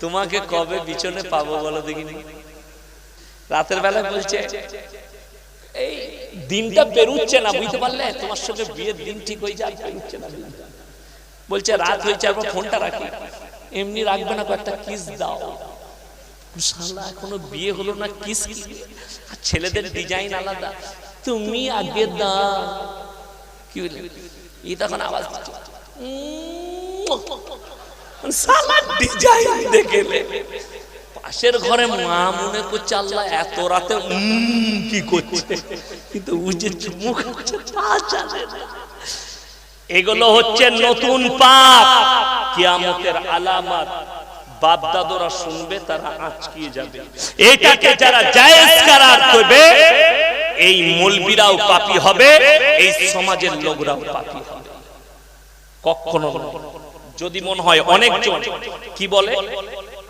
তোমাকে কবে বিছনে পাবো বলো দেখিনি? রাতের বেলা বলছে এই দিনটা পেরুচ্ছে না বুঝতে পারলে তোমার সঙ্গে বিয়ের দিন ঠিক হয়ে যায় পেরুচ্ছে না বলছে রাত হয়েছে একবার ফোনটা রাখি। এমনি রাখবে না কয়েকটা কিস দাও। শালা এখনও বিয়ে হলো না কিস কি আর ছেলেদের ডিজাইন আলাদা। তুমি আগে দাও। কি বলে ই তখন আওয়াজ দিচ্ছে। শালা ডিজাইন দেখেলে পাশের ঘরে মা মনে করছে, আল্লাহ, এত রাতে কি করছে? কিন্তু তা জানে এগুলো হচ্ছে নতুন পাপ। কিয়ামতের আলামত। বাপ দাদুরা শুনবে, তারা আঁচকিয়ে যাবে। এটাকে যারা জায়েজ করার করবে, এই মলবিরাও পাপী হবে, এই সমাজের লোকরাও পাপী হবে। কখনো। যদি মনে হয় অনেকজন কি বলে?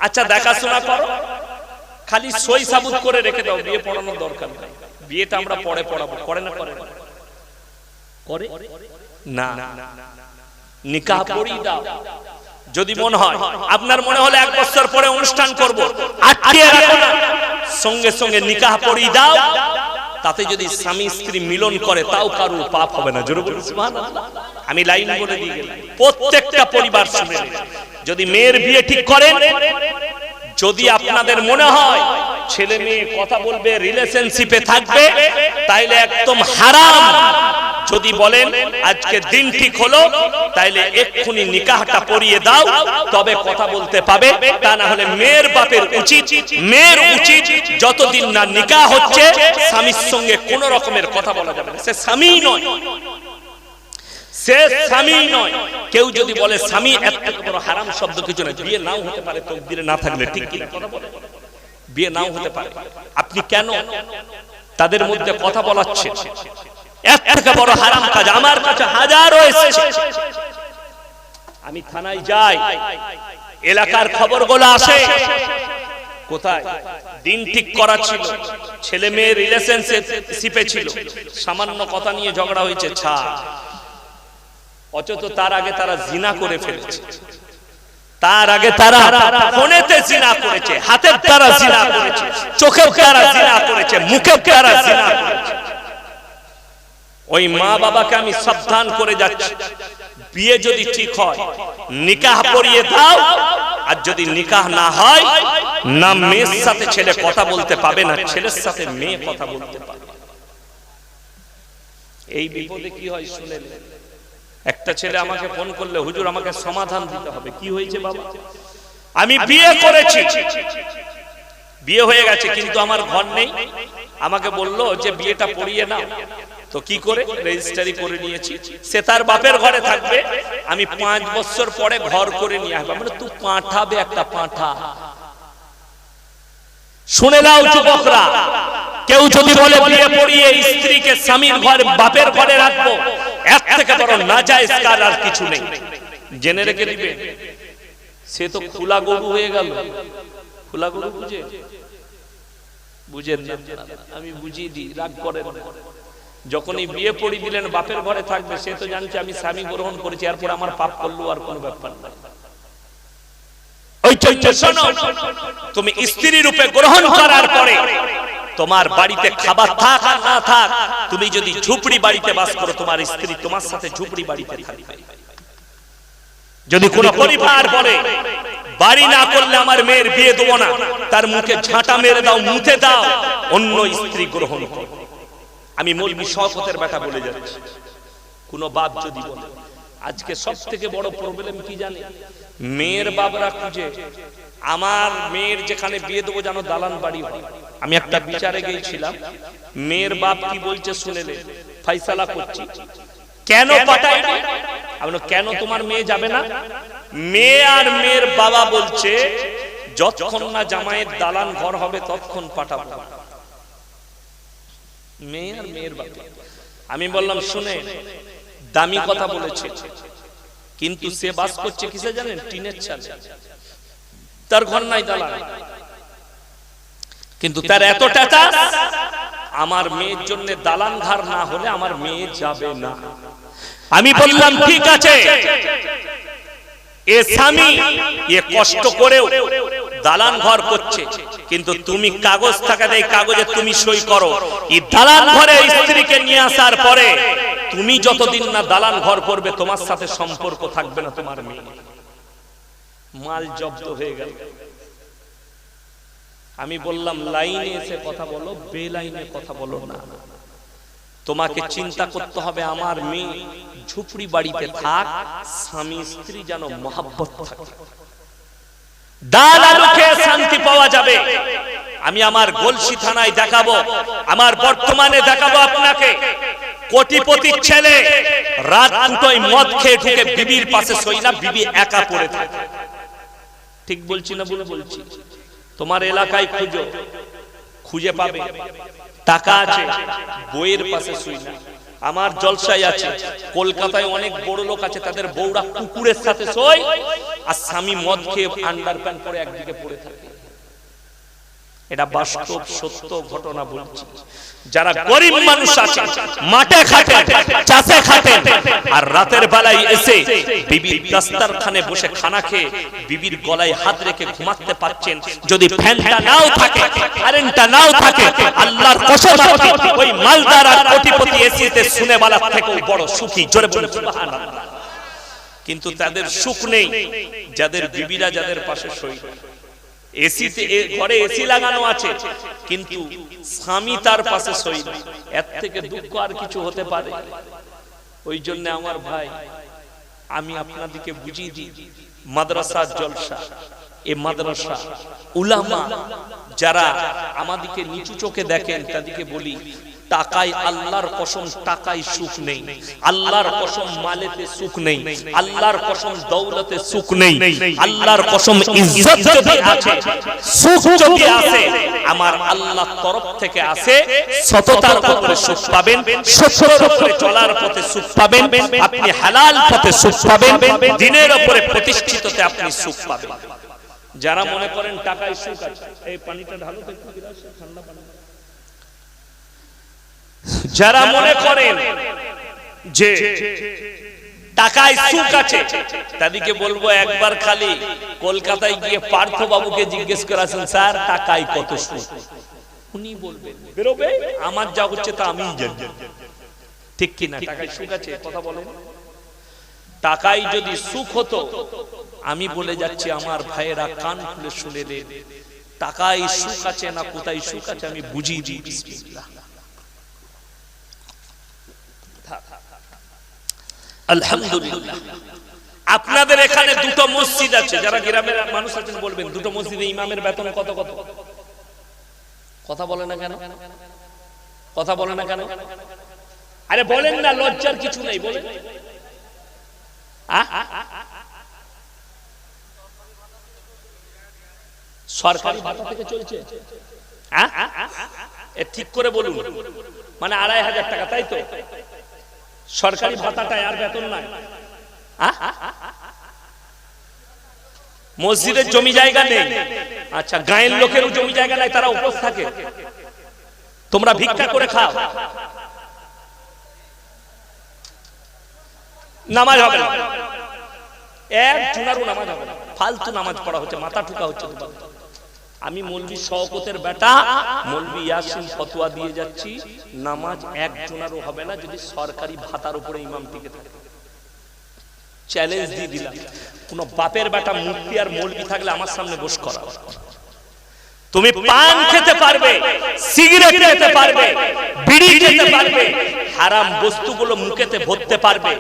আচ্ছা দেখাশোনা করো। খালি সই সাবুত করে রেখে দাও বিয়ে পড়ানোর দরকার নেই। বিয়েটা আমরা পরে পড়াবো করে না করে না? করে? না। নিকাহ পড়িয়ে দাও। যদি মনে হয় আপনার মনে হলে এক বছর পরে অনুষ্ঠান করব। আটকে রাখো না। সঙ্গে সঙ্গে নিকাহ পড়িয়ে দাও। তাতে যদি স্বামী স্ত্রী মিলন করে, তাও কারুর পাপ হবে না জোরে বলুন। আমি লাইন বলে দিয়ে গেলাম প্রত্যেকটা পরিবার যদি মেয়ের বিয়ে ঠিক করেন যদি আপনাদের মনে হয় ছেলে মেয়ে কথা বলবে রিলেশনশিপে থাকবে, তাইলে একদম হারাম। যদি বলেন, আজকে দিন ঠিক হলো, তাইলে এক্ষুনি নিকাহটা পরিয়ে দাও, তবে কথা বলতে পাবে, তা না হলে মেয়ের বাপের উচিত, মেয়ের উচিত যতদিন না নিকাহ হচ্ছে, স্বামীর সঙ্গে কোন রকমের কথা বলা যাবে না। সে স্বামী নয়। স্বামী নয়। কেউ যদি বলে স্বামী, এত হারাম শব্দ কিছু বিয়ে নাও হতে পারে না বিয়ে নাও হতে পারে। আপনি কেন তাদের মধ্যে কথা বলাচ্ছে থেকে বড় হারাম কাজ আমার কাছে হাজারো আমি থানায় যাই, এলাকার খবরগুলো আসে। কোথায়? দিন ঠিক ছিল। ছেলে মেয়ে রিলেশনশিপে ছিল। সামান্য কথা নিয়ে ঝগড়া হয়েছে ছা অথচ তার আগে তারা জিনা করে ফেলেছে। তার আগে তারা ফোনেতে জিনা করেছে হাতের দ্বারা জিনা করেছে চোখের দ্বারা জিনা করেছে মুখের দ্বারা জিনা করেছে। ওই মা বাবাকে আমি সাবধান করে যাচ্ছি। বিয়ে যদি ঠিক হয় নিকাহ পড়িয়ে দাও আর যদি নিকাহ না হয় না মেয়ের সাথে ছেলে কথা বলতে পাবে না ছেলের সাথে মেয়ে কথা বলতে পাবে এই বিপদে কি হয় শুনে নিন। একটা ছেলে আমাকে ফোন করলে হুজুর আমাকে সমাধান দিতে হবে। কি হয়েছে বাবা? আমি বিয়ে করেছি। বিয়ে হয়ে গেছে কিন্তু আমার ঘর নেই। আমাকে বলল যে বিয়েটা পড়িয়ে না তো কি করে? রেজিস্ট্রারি করে নিয়েছি। সে তার বাপের ঘরে থাকবে। আমি পাঁচ বছর পরে ঘর করে নিয়ে আসব। মানে তুই পাঠাবে একটা পাঠা। শুনে নাও যুবকরা, কেউ যদি বলে বিয়ে পড়িয়ে স্ত্রীকে স্বামীর ঘরে, বাপের ঘরে রাখব এক থেকে বড় না যায় আর কিছু নেই। জেনে রেখে দিবে। সে তো খোলা গরু হয়ে গেল। খোলা গরু বুঝে? বুঝেন না আমি বুঝিয়ে দিই, রাগ করেন। যখনই বিয়ে পড়ি দিলেন, বাপের ঘরে থাকবে, সে তো জানছে আমি স্বামী গ্রহণ করেছি, এরপর আমার পাপ করল আর কোনো ব্যাপার না। ওই চৈত্য তুমি স্ত্রী রূপে গ্রহণ করার পরে তোমার বাড়িতে খাবার থাক আর না থাক, তুমি যদি ঝুপড়ি বাড়িতে বাস করো, তোমার স্ত্রী তোমার সাথে ঝুপড়ি বাড়িতে থাকবে। যদি কোন পরিবার বলে, বাড়ি না করলে আমার মেয়ের বিয়ে দেবো না, তার মুখে ঝাঁটা মেরে দাও মুখে দাও, অন্য স্ত্রী গ্রহণ করো। আমি মৌলবি শওকতের বেটা বলে যাচ্ছি। কোন বাপ যদি বলে আজকে সব থেকে বড় প্রবলেম কি জানে মেয়ের বাবরা খুঁজে। আমার মেয়ের যেখানে বিয়ে দেবো যেন দালান বাড়ি হয়। আমি একটা বিচারে গিয়েছিলাম। মেয়ের বাপ কি বলছে শুনেলে? ফাইসালা করছি। কেন পাঠাই আমি কেন তোমার মেয়ে যাবে না? মেয়ে আর মেয়ের বাবা বলছে যতক্ষণ না জামাইয়ের দালান ঘর হবে ততক্ষণ পাঠাবো। মেয়ে আর মেয়ের বাবা আমি বললাম শুনে দামি কথা বলেছে। কিন্তু সে বাস করছে কিসে জানেন? টিনের চাল। তার ঘর নাই দালান কিন্তু তার এত টাকা আমার মেয়ের জন্য দালান ঘর না হলে আমার মেয়ে যাবে না। আমি বললাম ঠিক আছে। এ স্বামী এ কষ্ট করেও দালান ঘর করছে। কিন্তু তুমি কাগজ থাকাতে এই কাগজে তুমি সই করো। এই দালান ঘরে স্ত্রীকে নিয়ে আসার পরে তুমি যতদিন না দালান ঘর করবে, তোমার সাথে সম্পর্ক থাকবে না তোমার মেয়ে। মাল জব্দ হয়ে গেল। আমি বললাম, লাইনে এসে কথা বলো বে লাইনে কথা বলো না। তোমাকে চিন্তা করতে হবে, আমার মেয়ে ঝুপড়ি বাড়িতে থাক, স্বামী স্ত্রী যেন মহাব্বত থাকে। শান্তি পাওয়া যাবে। আমি আমার গলসি থানায় দেখাবো, আমার বর্তমানে দেখাবো আপনাকে। কোটিপতির ছেলে। রাত দুটোই মদ খেয়ে ঢুকে বিবির পাশে সই না, বিবি একা পড়ে থাকে। ঠিক বলছি না বলে বলছি? তোমার এলাকায় খুঁজো, খুঁজে পাবে। টাকা আছে, বইয়ের পাশে শুই না। আমার জলসায় আছে, কলকাতায় অনেক বড় লোক আছে, তাদের বউরা কুকুরের সাথে শোয়, আর স্বামী মদ খেয়ে আন্ডার প্যান্ট পরে একদিকে পড়ে থাকে। এটা বাস্তব সত্য ঘটনা বলছি। যারা গরিব মানুষ আছে মাঠে খাটে চাষে খাটে আর রাতের বেলায় এসে বিবির দাস্তারখানে বসে খানা খেয়ে বিবির গলায় হাত রেখে ঘুমাতে পাচ্ছেন যদি ফ্যানটা নাও থাকে কারেন্টটা নাও থাকে আল্লাহর কসম ওই মালদার আর কোটিপতি এসিতে শুনে বালার থেকেও বড় সুখী জোরে বলে সুবহানাল্লাহ। কিন্তু তাদের সুখ নেই যাদের বিবিরা যাদের পাশে সই ঘরে এসি লাগানো আছে, কিন্তু স্বামী তার পাশে সই। এর থেকে দুঃখ আর কিছু হতে পারে ওই জন্য আমার ভাই, আমি আপনাদেরকে বুঝিয়ে দিই, মাদ্রাসা জলসা এ মাদ্রাসা উলামা, যারা আমাদেরকে নিচু চোখে দেখেন, তাদেরকে বলি টাকায় আল্লাহর কসম টাকায় সুখ নেই। আল্লাহর কসম মালেতে সুখ নেই। আল্লাহর কসম দৌলতে সুখ নেই। আল্লাহর কসম ইজ্জত যদি আছে, সুখ যদি আছে, আমার আল্লাহ তরফ থেকে আসে সততার উপরে সুখ পাবেন, সত্যের উপরে চলার পথে সুখ পাবেন, আপনি হালাল পথে সুখ পাবেন, দিনের উপরে প্রতিষ্ঠিততে আপনি সুখ পাবেন। যারা মনে করেন টাকায় সুখ আছে, এই পানিটা ঢালো তো একটু ঠান্ডা পানি। যারা মনে করেন যে টাকায় সুখ আছে তাদেরকে বলব একবার খালি কলকাতায় গিয়ে পার্থ বাবুকে জিজ্ঞেস করেছেন স্যার টাকায় কত সুখ? উনি বলবেন বেরোবে আমার যা হচ্ছে তা আমি জানি। ঠিক কি না টাকায় সুখ আছে কথা বলেন। টাকায় যদি সুখ হতো আমি বলে যাচ্ছি আমার ভাইয়েরা কান খুলে শুনে দেন টাকায় সুখ আছে না কোথায় সুখ আছে আমি বুঝিয়ে দিই বিসমিল্লাহ। আলহামদুলিল্লাহ। আপনাদের এখানে দুটো মসজিদ আছে, যারা গ্রামের মানুষ আছেন বলবেন, দুটো মসজিদে ইমামের বেতন কত কত? কথা বলে না কেন? কথা বলে না কেন? আরে বলেন না, লজ্জার কিছু নেই, বলেন। সরকারি থেকে চলছে? ঠিক করে বলুন। মানে আড়াই হাজার টাকা, তাই তো? সরকারি ভাতাটায় আর বেতন নাই। মসজিদের জমি জায়গা নেই। আচ্ছা গায়ের লোকেরও জমি জায়গা নাই তারা উপোস থাকে। তোমরা ভিক্ষা করে খাও। নামাজ হবে না। এক জুনারও নামাজ হবে না। ফালতু নামাজ পড়া হচ্ছে মাথা ঠুকা হচ্ছে তোমার। আমি মৌলবি শওকতের বেটা মৌলবি ইয়াসিন ফতোয়া দিয়ে যাচ্ছি। নামাজ এক জোনারও হবে না যদি সরকারি ভাতার উপরে ইমাম টিকে থাকে। চ্যালেঞ্জ দিয়ে দিলাম। কোন বাপের বেটা মুক্তি আর মৌলবি থাকলে আমার সামনে বস করা। তুমি পান খেতে পারবে সিগারেট খেতে পারবে বিড়ি খেতে পারবে হারাম বস্তুগুলো মুখেতে ভরতে পারবে।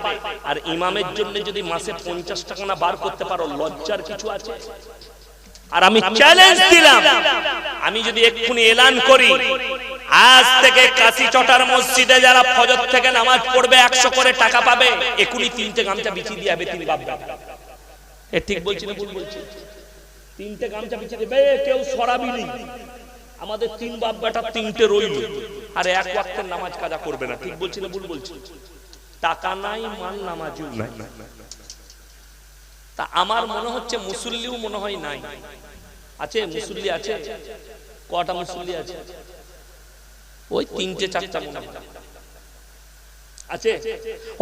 আর ইমামের জন্য যদি মাসে পঞ্চাশ টাকা না বার করতে পারো লজ্জার কিছু আছে? আর আমি চ্যালেঞ্জ দিলাম। আমি যদি এক্ষুনি এলান করি আজ থেকে কাশি চটার মসজিদে যারা ফজর থেকে নামাজ পড়বে একশো করে টাকা পাবে এখুনি তিনটে গামছা বিছিয়ে দিয়ে যাবে তিন বাপ এ ঠিক বলছি না ভুল বলছি? তিনটে গামছা বিছিয়ে দেবে কেউ সরাবি নেই আমাদের তিন বাপ বেটা তিনটে রইল। আর এক ওয়াক্তের নামাজ কাজা করবে না। ঠিক বলছি না ভুল বলছি? টাকা নাই মান নামাজও নাই। তা আমার মনে হচ্ছে মুসল্লিও মনে হয় নাই। আছে মুসল্লি আছে, কটা মুসল্লি আছে? ওই তিনটে চারটা মনে হয়।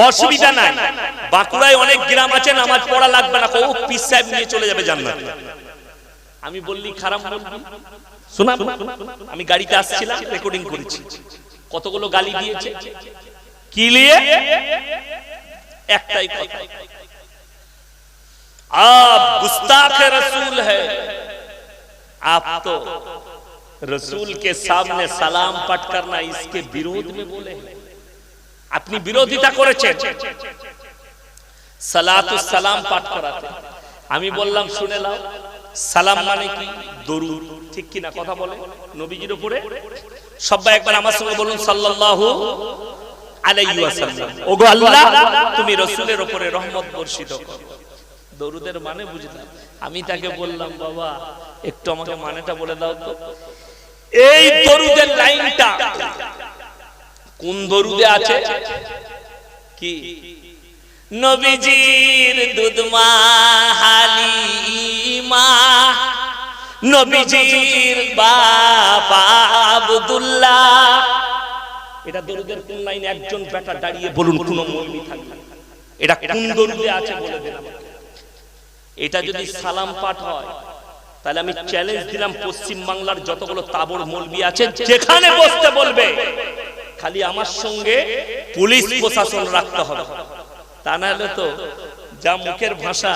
অসুবিধা নাই। বাঁকুড়ায় অনেক গ্রাম পড়া লাগবে না। ও পিস নিয়ে চলে যাবে আমি বললি, খারাপ বলবি? শোনা, আমি গাড়িতে আসছিলাম রেকর্ডিং করেছি। কতগুলো গালি দিয়েছে? কি নিয়ে? একটাই কথা। आप गुस्ताख रसूल है आप तो रसूल के सामने सलाम पट करना इसके विरोध में बोले हैं আপনি বিরোধিতা করেছেন সালাতু সালাম পাঠ করাতে আমি বললাম শুনে নাও সালাম মানে কি দরুদ ঠিক কি না কথা বলে নবীজির উপরে সবাই একবার আমার সঙ্গে বলুন সাল্লাল্লাহু আলাইহি ওয়াসাল্লাম ওগো আল্লাহ তুমি রাসূলের উপরে রহমত বর্ষিত করো দরুদের মানে বুঝলাম। আমি তাকে বললাম বাবা একটু আমাকে মানেটা বলে দাও তো। এই দরুদের লাইনটা কোন দরুদে আছে? কি? নবীজির দুধমা হালিমা নবীজির বাবা আব্দুল্লাহ। এটা দরুদের কোন লাইনে একজন বেটা দাঁড়িয়ে বলুন কোন মৌলবি থাকবে? এটা কোন দরুদে আছে বলে দেন আমাকে। এটা যদি সালাম পাঠ হয় তাহলে আমি চ্যালেঞ্জ দিলাম পশ্চিম বাংলার যতগুলো তাবর মলবি আছে যেখানে বসতে বলবে খালি আমার সঙ্গে পুলিশ প্রশাসন রাখতে হবে। তা না হলে তো যা মুখের ভাষা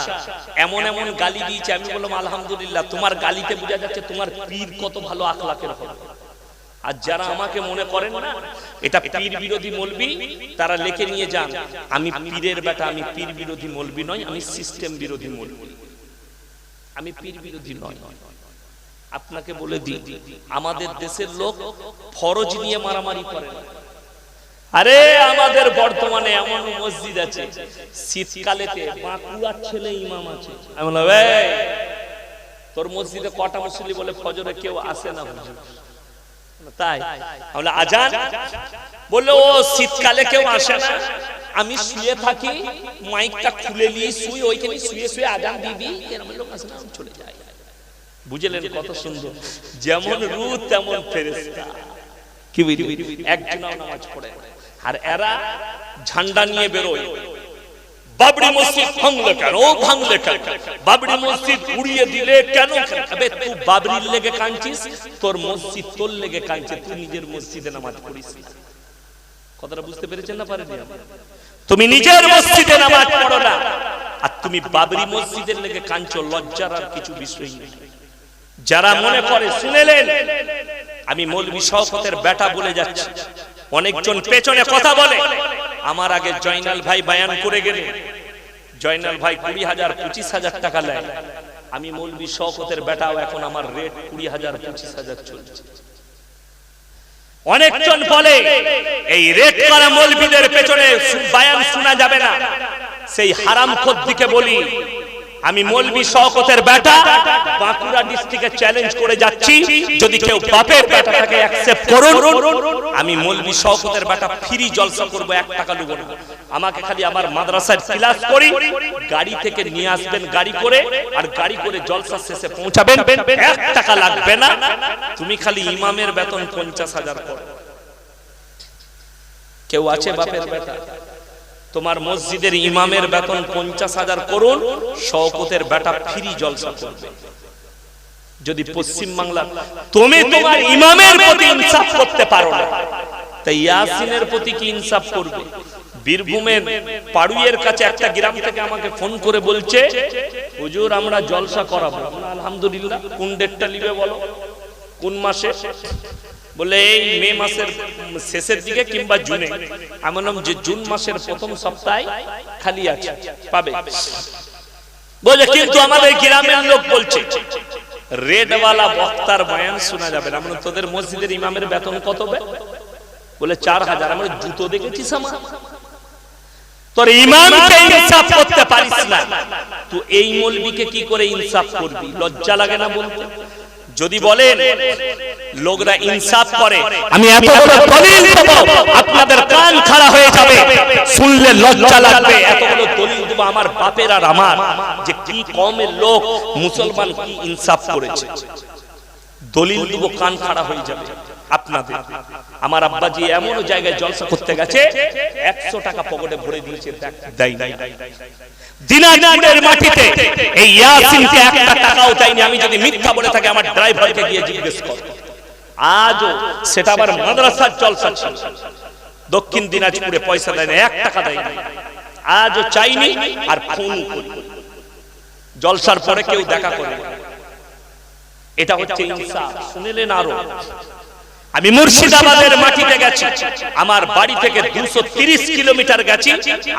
এমন এমন গালি দিয়েছে আমি বললাম আলহামদুলিল্লাহ তোমার গালিতে বোঝা যাচ্ছে তোমার পীর কত ভালো আখলাকের হবে। আর যারা আমাকে মনে করেন না এটা পীর বিরোধী মলবি তারা লেখে নিয়ে যান আমি পীরের বেটা আমি পীর বিরোধী মলবি নয় আমি সিস্টেম বিরোধী মলবি। আমি পীর বিরোধী নয়। আপনাকে বলে দিই আমাদের দেশের লোক ফরজ নিয়ে মারামারি করে। না। আরে আমাদের বর্তমানে এমন মসজিদ আছে শীতকালেতে বাঁকুড়ার ছেলে ইমাম আছে। আমি বললাম তোর মসজিদে কটা মুসলি বলে ফজরে কেউ আসে না হুজুর?" তাই? আজান? বলল ও শীতকালে কেউ আসে না। আমি শুয়ে থাকি মাইকটা খুলে নিয়ে শুই ওইখানে শুয়ে শুয়ে আজান দিবি এরকম লোক আসে না আমি চলে যাই। বুঝলেন কত সুন্দর? যেমন রু তেমন ফেরেশতা। কি বুঝলি একজন নামাজ পড়ে আর এরা ঝান্ডা নিয়ে বেরোয়। বাবরি মসজিদ ভাঙলে কেন? ও ভাঙলে কেন? বাবরি মসজিদ উড়িয়ে দিলে কেন আবে তুই বাবরির লেগে কাঁদছিস? তোর মসজিদ তোর লেগে কাঁদছে, তুই নিজের মসজিদে নামাজ পড়িস কথাটা বুঝতে পেরেছেন না পারেনি তুমি নিজের মসজিদে নামাজ পড়ো না। আর তুমি বাবরি মসজিদের লেগে কাঁদছো, লজ্জার আর কিছু বিষয় নেই। যারা মনে করে, শুনেলেন, আমি মৌলবি শওকতের বেটা বলে যাচ্ছি। অনেকজন পেছনে কথা বলে। আমার আগে জয়নাল ভাই বায়ান করে গেলে। জয়নাল ভাই কুড়ি হাজার, পঁচিশ হাজার টাকা নেয়। আমি মৌলবি শকতের বেটাও এখন আমার রেট কুড়ি হাজার, পঁচিশ হাজার চলছে। অনেকজন বলে, এই রেট করা মৌলবিদের পেছনে? বায়ান শোনা যাবে না। সেই হারাম দিকে বলি আমি মলবি শওকতের বেটা বাঁকুড়া ডিস্ট্রিক্টে চ্যালেঞ্জ করে যাচ্ছি। যদি কেউ বাপের বেটাটাকে অ্যাকসেপ্ট করুন আমি মৌলবি শওকতের বেটা ফ্রি জলসা করব এক টাকা নেব না। আমাকে খালি আমার মাদ্রাসায় ক্লাস করি গাড়ি থেকে নিয়ে আসবেন গাড়ি করে আর গাড়ি করে জলসা শেষে পৌঁছাবেন। এক টাকা লাগবে না। তুমি খালি ইমামের বেতন পঞ্চাশ হাজার করো। কেউ আছে বাপের বেটা তোমার মসজিদের ইমামের বেতন পঞ্চাশ হাজার করুন শওকতের বেটা ফ্রি জলসা করবে। যদি পশ্চিম বাংলা তুমি তোমার ইমামের প্রতি ইনসাফ করতে পারো না। তাই ইয়াসিনের প্রতি কি ইনসাফ করবে? বীরভূমের পাড়ুইয়ের কাছে একটা গ্রাম থেকে আমাকে ফোন করে বলছে হুজুর আমরা জলসা করাবো। আলহামদুলিল্লাহ কোন ডেটটা নিবে বলো? কোন মাসে? বলে, এই মে মাসের শেষের দিকে কিংবা জুনে আমি যে জুন মাসের প্রথম সপ্তাহে খালি আছে, পাবে। বলে, কিন্তু আমাদের গ্রামের লোক বলছে, রেডওয়ালা বক্তার বয়ান শোনা যাবে না। আমরা তোদের মসজিদের ইমামের বেতন কত বলে, চার হাজার। আমরা জুতো দেখেছিস আমার? তোর ইমামকে ইনসাফ করতে পারিস না। তো এই মলবিকে কি করে ইনসাফ করবি? লজ্জা লাগে না বলতে। যদি বলেন লোকরা ইনসাফ করে আমি এত বড় দলিল দেব আপনাদের কান খাড়া হয়ে যাবে শুনলে লজ্জা লাগবে। এত বড় দলিল দেব আমার বাপের আর আমার যে কি কমের লোক মুসলমান কি ইনসাফ করেছে। দলিল দেব কান খাড়া হয়ে যাবে আপনাদের। আমার আব্বাজি এমন জায়গায় জলসা করতে গেছে একশো টাকা পকেটে ভরে দিয়েছে দেয় নাই। দিনাজপুরের মাটিতে এই ইয়াসিনকে একটা টাকাও চাইনি আমি যদি মিথ্যা বলে থাকি আমার ড্রাইভারকে গিয়ে জিজ্ঞেস কর। আজও সেটা আবার মাদ্রাসার জলসা ছিল দক্ষিণ দিনাজপুরে পয়সা দেয় না এক টাকা দেয় না আজও চাইনি আর ফোন করি জলসার পরে কেউ দেখা করে এটা হচ্ছে ইনসাফ। শুনলেন আরও। আমি মুর্শিদাবাদের মাটিতে গেছি। আমার বাড়ি থেকে দুশো কিলোমিটার গেছি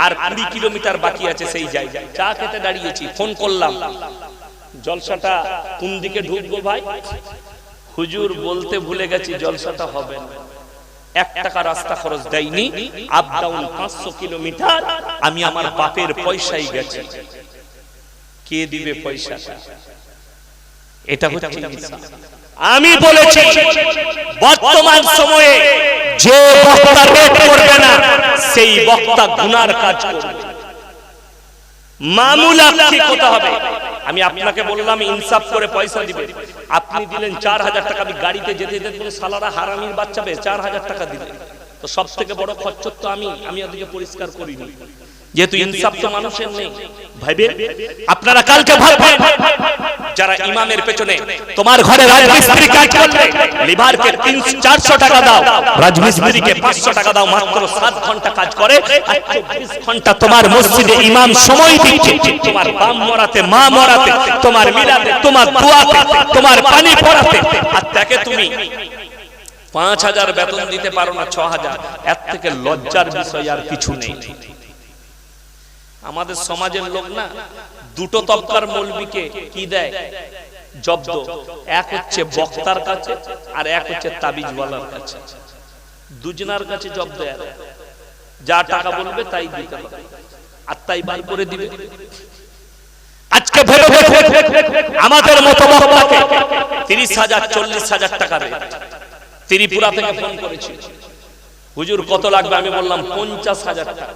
আর কুড়ি কিলোমিটার বাকি আছে সেই জায়গায়। চা খেতে দাঁড়িয়েছি, ফোন করলাম। জলসাটা কোন দিকে ঢুকবো ভাই? হুজুর বলতে ভুলে গেছি, জলসাটা হবে এক টাকা রাস্তা খরচ দেয়নি আপ ডাউন পাঁচশো কিলোমিটার আমি আমার বাপের পয়সাই গেছি। কে দিবে পয়সাটা? এটা হচ্ছে আমি বলেছি বর্তমান সময়ে যে বক্তা করবে না সেই বক্তা গুনার কাজ করবে। মামুলা হবে। আমি আপনাকে বললাম ইনসাফ করে পয়সা দিবে। আপনি দিলেন চার হাজার টাকা আমি গাড়িতে যেতে যেতে বলে সালারা হারামির বাচ্চা পেয়ে চার হাজার টাকা দিলেন তো সব থেকে বড় খরচ তো আমি আমি ওদিকে পরিষ্কার করিনি। যেহেতু ইনসাফ তো মানুষের নেই। ভাইবে আপনারা কালকে ভাববেন যারা ইমামের পেছনে তোমার ঘরে রাজমিস্ত্রি কাজ করলে লিভারকে তিনশো চারশো টাকা দাও। রাজমিস্ত্রিকে পাঁচশো টাকা দাও। মাত্র সাত ঘণ্টা কাজ করে আর চব্বিশ ঘণ্টা তোমার মসজিদে ইমাম সময় দিচ্ছে। তোমার বাম মরাতে মা মরাতে তোমার মিলাতে তোমার দোয়াতে তোমার পানি পড়াতে। আর তাকে তুমি পাঁচ হাজার বেতন দিতে পারো না ছ হাজার। এর থেকে লজ্জার বিষয় আর কিছু নেই। আমাদের সমাজের লোক না, দুটো তবকার মৌলবীকে কি দেয়? জব্দ। এক হচ্ছে বক্তার কাছে আর এক হচ্ছে তাবিজওয়ালার কাছে। দুজনার কাছে জব্দ যা টাকা বলবে তাই দিতে হবে। আর তাই বার করে দিবে। আজকে আমাদের মতো বক্তাকে তিরিশ হাজার, চল্লিশ হাজার টাকা ত্রিপুরা থেকে ফোন করেছি হুজুর কত লাগবে? আমি বললাম পঞ্চাশ হাজার টাকা।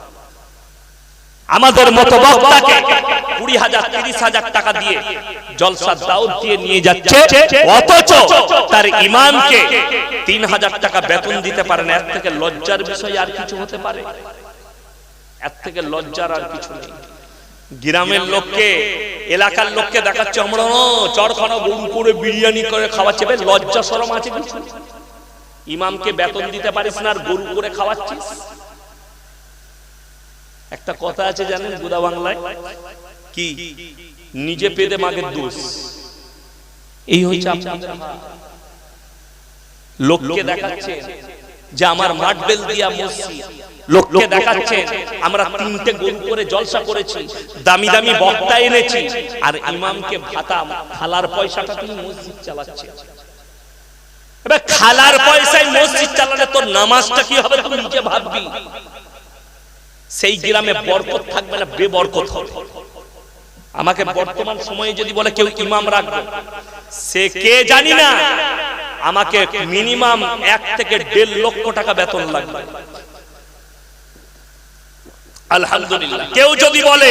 আমাদের মতো বক্তাকে কুড়ি হাজার, তিরিশ হাজার টাকা দিয়ে জলসা দাউদ দিয়ে নিয়ে যাচ্ছে, অথচ তার ইমামকে তিন হাজার টাকা বেতন দিতে পারেন এর থেকে লজ্জার বিষয় আর কিছু হতে পারে? এর থেকে লজ্জার আর কিছু নেই। গ্রামের লোককে, এলাকার লোককে দেখাচ্ছে, আমরা চরখানা গরু করে বিরিয়ানি করে খাওয়াচ্ছে। বেশ লজ্জা সরম আছে কিছু? ইমামকে বেতন দিতে পারিস না আর গরু করে খাওয়াচ্ছিস? একটা কথা আছে জানেন গুদা বাংলায়? কি? নিজে পেদে মাগের দোষ। এই হচ্ছে আপনাদের লোককে দেখাচ্ছে যে আমার মাঠ বেল দিয়া মসজিদ। লোককে দেখাচ্ছে আমরা তিনটে গোল করে জলসা করেছি, দামি দামি বক্তা এনেছি, আর ইমামকে ভাতা, খালার পয়সাটা তুমি মসজিদ চালাচ্ছে। খালার পয়সায় মসজিদ চালালে তোর নামাজটা কি হবে তুমি নিজে ভাববি। সেই গ্রামে বরকত থাকবে না বেবরকত হবে। আমাকে বর্তমান সময়ে যদি বলে কেউ ইমাম রাখবে সে কে জানি না? আমাকে মিনিমাম এক থেকে দেড় লক্ষ টাকা বেতন লাগবে। আলহামদুলিল্লাহ। কেউ যদি বলে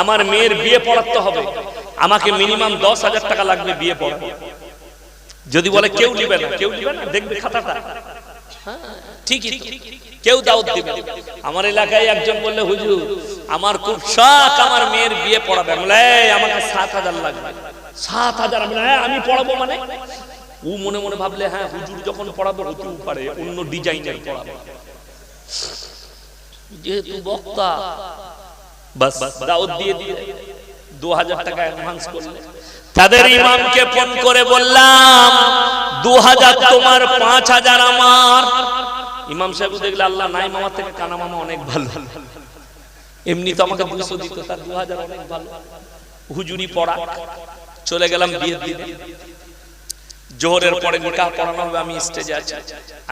আমার মেয়ের বিয়ে পড়াতে হবে। আমাকে মিনিমাম দশ হাজার টাকা লাগবে বিয়ে পড়াতে। যদি বলে কেউ নিবে না কেউ নিবে না দেখবে খাতাটা। ঠিকই কেউ দাওয়াত দিবে। আমার এলাকায় একজন বললে, হুজুর, আমার খুব শখ আমার মেয়ের বিয়ে পড়াবে। আমি আমাকে সাত হাজার লাগবে। সাত হাজার? হ্যাঁ আমি পড়াবো মানে? ও মনে মনে ভাবলে হ্যাঁ হুজুর যখন পড়াবো, হতেও পারে, অন্য ডিজাইনের পড়াবো। যেহেতু বক্তা, বাস, দাওয়াত দিয়ে দিয়ে দু হাজার টাকা অ্যাডভান্স করলে। তাদের ইমামকে ফোন করে বললাম, দু হাজার তোমার, পাঁচ হাজার আমার। ইমাম সাহেব দেখলে আল্লাহ নাই মামা থেকে কানা মামা অনেক ভালো। এমনি তো আমাকে দুশো দিত, তার দু হাজার অনেক ভালো। হুজুরি পড়া, চলে গেলাম বিয়ের দিনে জোহরের পরে নিকাহ পড়ানো হবে, আমি স্টেজে আছি।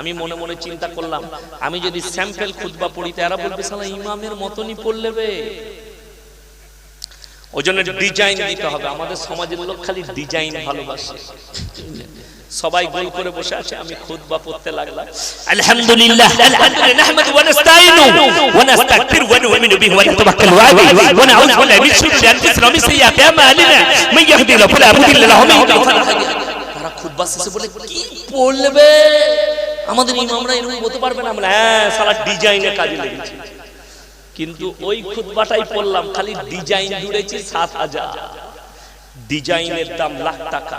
আমি মনে মনে চিন্তা করলাম, আমি যদি স্যাম্পেল খুতবা পড়ি তারা বলবে, সালা ইমামের মতনই পড়লে বে ওই জন্য ডিজাইন দিতে হবে। আমাদের সমাজের লোক খালি ডিজাইন ভালোবাসে। সবাই গোল করে বসে আছে আমি খুতবা পড়তে লাগলাম। আলহামদুলিল্লাহ। আলহামদুলিল্লাহ নাহমাদু ওয়া নাস্তাইনু ওয়া নাস্তাগফিরু ওয়া নু'মিনু বিহি ওয়া নাতাওয়াক্কালু আলাইহি। ওয়া নাউযু বিল্লাহি মিন শুরুরি আনফুসিনা ওয়া মিন সাইয়্যাতি আমালিনা। মান ফালা মুদিল্লা লাহু ওয়া মান তারা খুতবা শেষে বলে কি বলবে আমাদের ইমামরা এরকম বলতে পারবে না। আমরা হ্যাঁ সালা ডিজাইনে কাজে লেগেছি। কিন্তু ওই খুতবাটাই পড়লাম খালি ডিজাইন জুড়েছি সাত হাজার। ডিজাইনের দাম লাখ টাকা।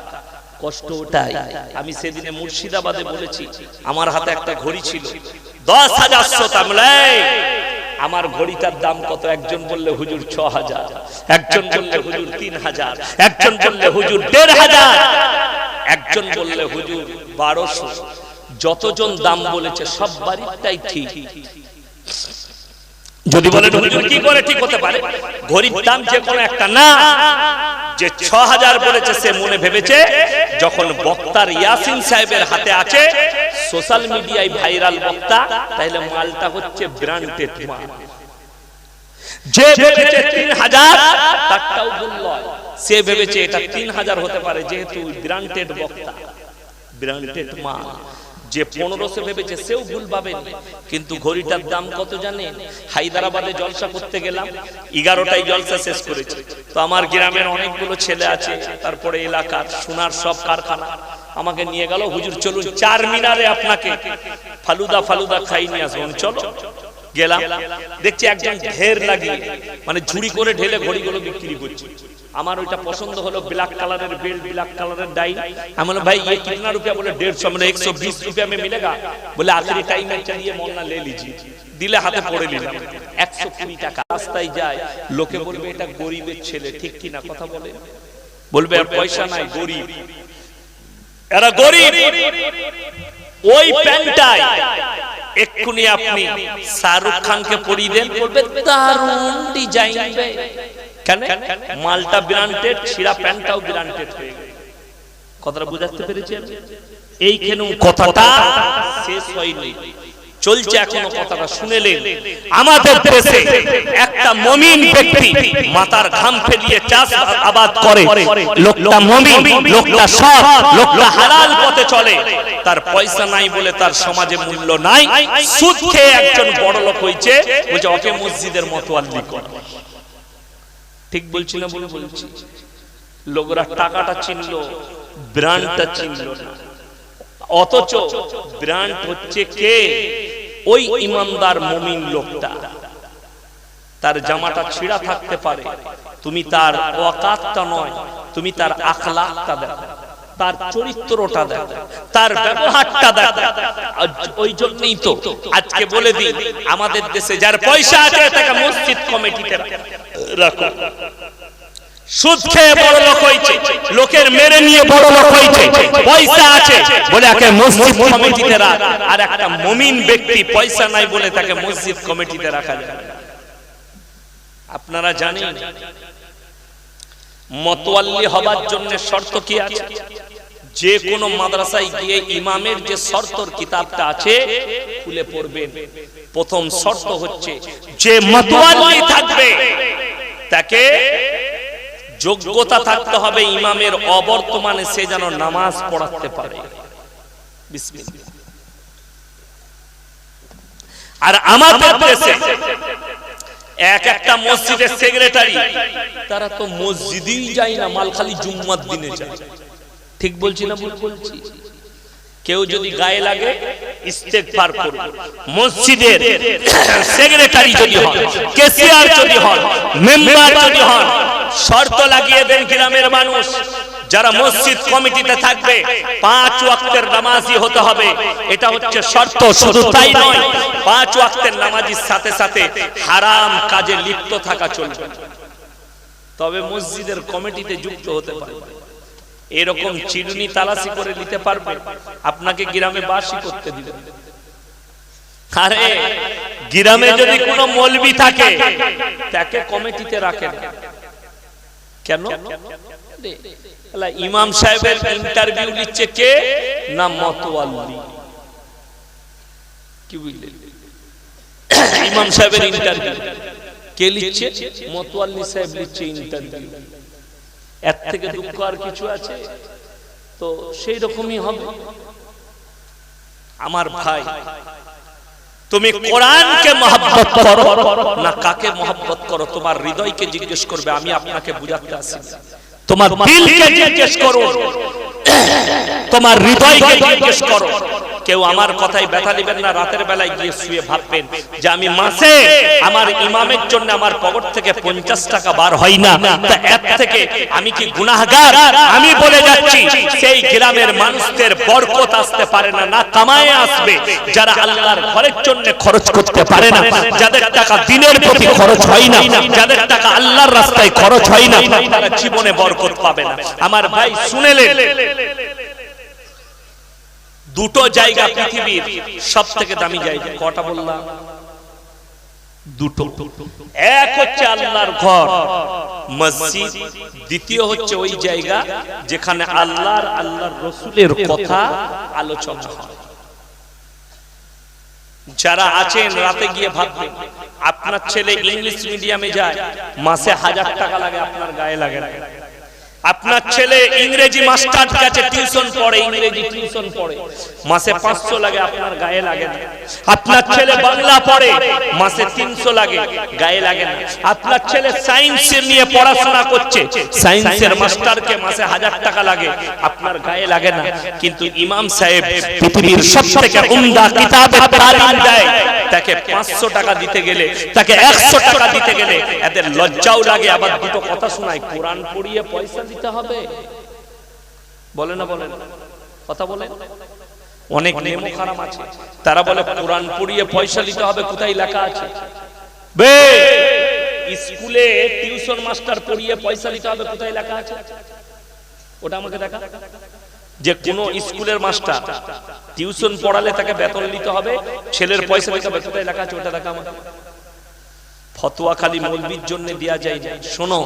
কষ্ট ওটাই আমি সেদিনে মুর্শিদাবাদে বলেছি আমার হাতে একটা ঘড়ি ছিল। দশ হাজার শতামলাই আমার ঘড়িটার দাম কত? একজন বললে হুজুর ছ হাজার। একজন বললে হুজুর তিন হাজার। একজন বললে হুজুর দেড় হাজার। একজন বললে হুজুর বারোশো। যতজন দাম বলেছে সব বাড়িটাই ঠিক। যদি বলেন হুজুর কি করে ঠিক হতে পারে? ঘড়ির দাম যে কোনো একটা না যে ছ হাজার বলেছে সে মনে ভেবেছে যখন বক্তার ইয়াসিন সাহেবের হাতে আছে সোশ্যাল মিডিয়ায় ভাইরাল বক্তা তাহলে মালটা হচ্ছে ব্র্যান্ডেড মাল। যে ভেবেছে তিন হাজার তারটাও ভুল সে ভেবেছে এটা তিন হাজার হতে পারে যেহেতু ব্র্যান্ডেড বক্তা। ব্র্যান্ডেড মাল। যে পনেরোশো ভেবেছে সেও ভুল পাবেন কিন্তু ঘড়িটার দাম কত জানেন? হায়দ্রাবাদে জলসা করতে গেলাম, এগারোটায় জলসা শেষ করেছে। তো আমার গ্রামের অনেকগুলো ছেলে আছে, তারপরে এলাকার সোনার সব কারখানা। আমাকে নিয়ে গেল, হুজুর, চলুন, চার মিনারে আপনাকে ফালুদা ফালুদা খাই নিয়ে আসবেন চলো। গেলাম দেখছি একজন ঢের লাগিয়ে মানে ঝুড়ি করে ঢেলে ঘড়িগুলো বিক্রি করছে আমার ওইটা পছন্দ হলো ব্ল্যাক কালারের বেল্ট ব্ল্যাক কালারের ডাই আমি বললাম ভাই ये कितना रुपया बोले डेढ़ सौ मैंने एक सौ बीस रुपया में मिलेगा बोले आखिरी टाइम में चलिए मोलना ले लीजिए দিলে হাতে পড়ে নিলাম একশো কুড়ি টাকা রাস্তায় যায় লোকে বলবে এটা গরিবের ছেলে ঠিক কিনা কথা বলে বলবে আর পয়সা নাই গরিব এরা গরিব ওই প্যান্টটাই এক্ষুনি আপনি শাহরুখ খানকে পরিয়ে দেন। বলবে দারুণ ডিজাইন কেন? মালটা ব্র্যান্ডেড ছিঁড়া প্যান্টটাও ব্র্যান্ডেড হয়ে গেল কথাটা বুঝাতে পেরেছেন এইখানে কথাটা শেষ হয়নি। চলছে এখনও কথাটা শুনেলেন আমাদের দেশে একটা মমিন ব্যক্তি মাতার ঘাম ফেলিয়ে চাষ আবাদ করে। লোকটা মমিন লোকটা সৎ লোকটা হালাল পথে চলে। তার পয়সা নাই বলে তার সমাজে মূল্য নাই। সুদ খেয়ে একজন বড় লোক হয়েছে বলছে ওকে মসজিদের মতো আল্লি কর ঠিক বলছি না বলে বলছি? লোকরা টাকাটা চিনলো ব্র্যান্ডটা চিনলো না। অথচ ব্র্যান্ড হচ্ছে কে? ওই ইমানদার মমিন লোকটা। তার জামাটা ছিঁড়া থাকতে পারে। তুমি তার ওয়াকাতটা নয়, তুমি তার আখলাকটা দেখো, তার চরিত্রটা দেখো, তার ব্যবহারটা দেখো। ওই জন্যই তো আজকে বলে দিই, আমাদের দেশে যার পয়সা আছে, তাকে মসজিদ কমিটিতে রাখো। সুদ খেয়ে বড় লোক হয়েছে লোকের মেরে নিয়ে বড় লোক হয়েছে পয়সা আছে বলে একে মসজিদ কমিটিতে রাখ। আর একটা মমিন ব্যক্তি পয়সা নাই বলে তাকে মসজিদ কমিটিতে রাখা যায়। আপনারা জানেন, মতোয়াল্লি হবার জন্য শর্ত কি আছে? যে কোনো মাদ্রাসায় গিয়ে ইমামের যে শর্তর কিতাবটা আছে, খুলে পড়বেন। প্রথম শর্ত হচ্ছে, যে মতোয়াল্লি থাকবে, তাকে যোগ্যতা থাকতে হবে ইমামের অবর্তমানে সে যেন নামাজ পড়াতে পারে। আর আমাদের দেশে এক একটা মসজিদের সেক্রেটারি তারা তো মসজিদেই যায় না মালখালি জুম্মার দিনে যায়। ঠিক বলছি না ভুল বলছি? কেউ যদি গায়ে লাগে ইস্তেগফার করুন মসজিদের সেক্রেটারি যদি হন কেসিয়ার যদি হন মেম্বার যদি হন শর্ত লাগিয়ে দেন গ্রামের মানুষ। যারা মসজিদ কমিটিতে থাকবে, পাঁচ ওয়াক্তের নামাজি হতে হবে। এটা হচ্ছে শর্ত, শুধু তাই নয়, পাঁচ ওয়াক্তের নামাজির সাথে সাথে হারাম কাজে লিপ্ত থাকা চলবে। তবে মসজিদের কমিটিতে যুক্ত হতে পারবে। এরকম চিরুনি তালাশি করে নিতে পারবে। আপনাকে গ্রামে বাসি করতে দিবে। আরে, গ্রামে যদি কোনো মলবি থাকে, তাকে কমিটিতে রাখে না। কেন? ইমাম সাহেবের ইন্টারভিউ নিচ্ছে কে? না মতোয়াল্লি। কি বুঝলেন ইমাম সাহেবের ইন্টারভিউ কে লিখছে? মতোয়াল্লি সাহেব লিখছে ইন্টারভিউ এর থেকে দুঃখ আর কিছু আছে? তো সেই রকমই হবে। আমার ভাই তুমি কোরআনকে মহব্বত করো না কাকে মহব্বত করো তোমার হৃদয়কে জিজ্ঞেস করবে আমি আপনাকে বুঝাতে আসি। তোমার দিলকে জিজ্ঞেস করো। তোমার হৃদয়কে জিজ্ঞেস করো। কেউ আমার কথাই ব্যথা দিবেন না, রাতের বেলায় গিয়ে শুয়ে ভাববেন যে আমি মাসে আমার ইমামের জন্য আমার পকেট থেকে পঞ্চাশ টাকা বার হয় না। তা এর থেকে আমি কি গুনাহগার? আমি বলে যাচ্ছি, সেই গ্রামের মানুষদের বরকত আসতে পারে না না কামায় আসবে, যারা আল্লাহর ঘরের জন্য খরচ করতে পারে না। যাদের টাকা দিনের প্রতি খরচ হয় না, যাদের টাকা আল্লাহর রাস্তায় খরচ হয় না, তারা জীবনে বরকত পাবে না। আমার ভাই শুনেলেন দুটো জায়গা পৃথিবীর সব থেকে দামি জায়গা। কটা বললাম? দুটো। এক হচ্ছে আল্লাহর ঘর। মসজিদ। দ্বিতীয় হচ্ছে ওই জায়গা যেখানে আল্লাহর আল্লাহর রসুলের কথা আলোচনা যারা আছেন, রাতে গিয়ে ভাববেন, আপনার ছেলে ইংলিশ মিডিয়ামে যায়, মাসে হাজার টাকা লাগে, আপনার গায়ে লাগে না। আপনার ছেলে ইংরেজি মাস্টার কাছে টিউশন পড়ে ইংরেজি টিউশন পড়ে। মাসে পাঁচশো লাগে আপনার গায়ে লাগে না। আপনার ছেলে বাংলা পড়ে মাসে তিনশো লাগে গায়ে লাগে না। আপনার ছেলে সায়েন্স নিয়ে পড়াশোনা করছে সায়েন্সের মাস্টারকে মাসে হাজার টাকা লাগে আপনার গায়ে লাগে না। কিন্তু ইমাম সাহেব পৃথিবীর সব থেকে উমদা কিতাবের তালিম দেয় তাকে পাঁচশো টাকা দিতে গেলে তাকে একশো টাকা দিতে গেলে এদের লজ্জাও লাগে। আবার দুটো কথা শোনায়। কোরআন পড়িয়ে পয়সা দিতে হবে। বলে না বলে না কথা বলে অনেক নেমো খারাপ আছে। তারা বলে কোরআন পড়িয়ে পয়সা দিতে হবে কোথায় লেখা আছে? বে! স্কুলে টিউশন মাস্টার পড়িয়ে পয়সা দিতে হবে কোথায় লেখা আছে? ওটা আমাকে দেখা। যে কোন স্কুলের মাস্টার টিউশন পড়ালে তাকে বেতন দিতে হবে ছেলের পয়সা দিতে হবে কোথায় লেখা আছে ওটা দেখা আমাকে ফতোয়া খালি মৌলবির জন্য দেয়া যায় না শোনো